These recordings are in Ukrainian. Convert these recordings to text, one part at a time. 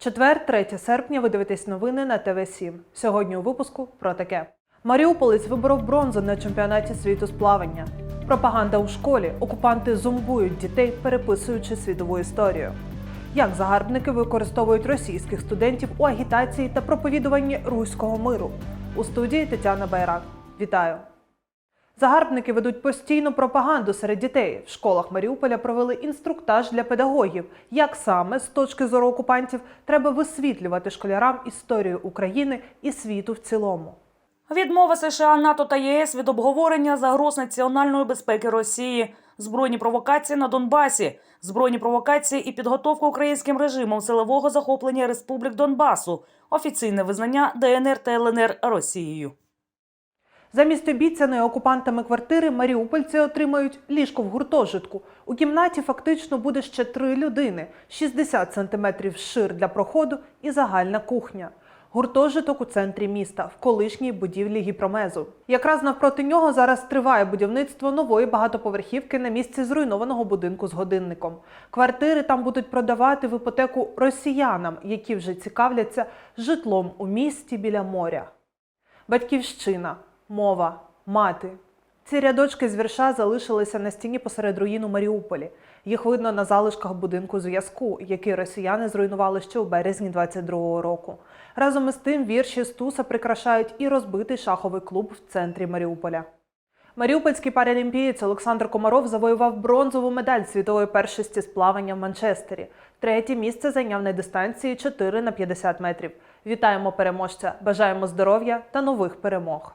Четвер, 3 серпня, ви дивитесь новини на ТВ 7 Сьогодні у випуску про таке. Маріуполець виборов бронзу на чемпіонаті світу з плавання. Пропаганда у школі. Окупанти зомбують дітей, переписуючи світову історію. Як загарбники використовують російських студентів у агітації та проповідуванні руського миру? У студії Тетяна Байрак. Вітаю! Загарбники ведуть постійну пропаганду серед дітей. В школах Маріуполя провели інструктаж для педагогів, як саме з точки зору окупантів треба висвітлювати школярам історію України і світу в цілому. Відмова США, НАТО та ЄС від обговорення загроз національної безпеки Росії, збройні провокації на Донбасі, збройні провокації і підготовка українським режимом силового захоплення республік Донбасу, офіційне визнання ДНР та ЛНР Росією. Замість обіцяної окупантами квартири маріупольці отримають ліжко в гуртожитку. У кімнаті фактично буде ще три людини, 60 сантиметрів шир для проходу і загальна кухня. Гуртожиток у центрі міста в колишній будівлі гіпромезу. Якраз навпроти нього зараз триває будівництво нової багатоповерхівки на місці зруйнованого будинку з годинником. Квартири там будуть продавати в іпотеку росіянам, які вже цікавляться житлом у місті біля моря. Батьківщина, мова, мати. Ці рядочки з вірша залишилися на стіні посеред руїн у Маріуполі. Їх видно на залишках будинку зв'язку, який росіяни зруйнували ще у березні 22-го року. Разом із тим вірші Стуса прикрашають і розбитий шаховий клуб в центрі Маріуполя. Маріупольський паралімпієць Олександр Комаров завоював бронзову медаль світової першості з плавання в Манчестері. Третє місце зайняв на дистанції 4 на 50 метрів. Вітаємо переможця! Бажаємо здоров'я та нових перемог.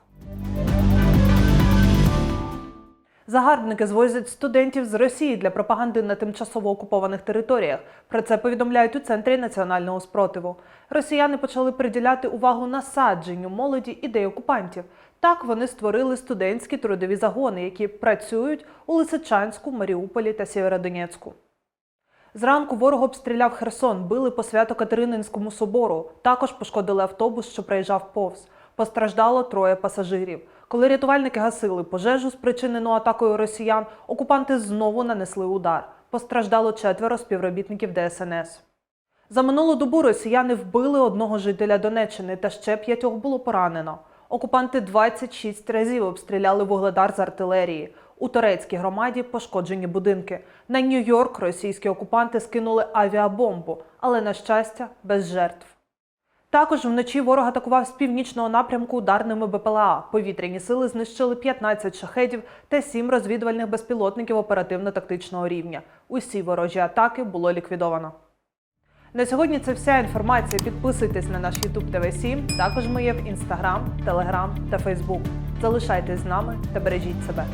Загарбники звозять студентів з Росії для пропаганди на тимчасово окупованих територіях. Про це повідомляють у центрі національного спротиву. Росіяни почали приділяти увагу насадженню молоді ідей окупантів. Так вони створили студентські трудові загони, які працюють у Лисичанську, Маріуполі та Сєвєродонецьку. Зранку ворог обстріляв Херсон, били по Свято-Катерининському собору. Також пошкодили автобус, що проїжджав повз. Постраждало троє пасажирів. Коли рятувальники гасили пожежу, спричинену атакою росіян, окупанти знову нанесли удар. Постраждало четверо співробітників ДСНС. За минулу добу росіяни вбили одного жителя Донеччини та ще п'ятьох було поранено. Окупанти 26 разів обстріляли вугледар з артилерії. У турецькій громаді пошкоджені будинки. На Нью-Йорк російські окупанти скинули авіабомбу, але, на щастя, без жертв. Також вночі ворог атакував з північного напрямку ударними БПЛА. Повітряні сили знищили 15 шахедів та 7 розвідувальних безпілотників оперативно-тактичного рівня. Усі ворожі атаки було ліквідовано. На сьогодні це вся інформація. Підписуйтесь на наш YouTube TV 7 Також ми є в Instagram, Telegram та Facebook. Залишайтесь з нами та бережіть себе.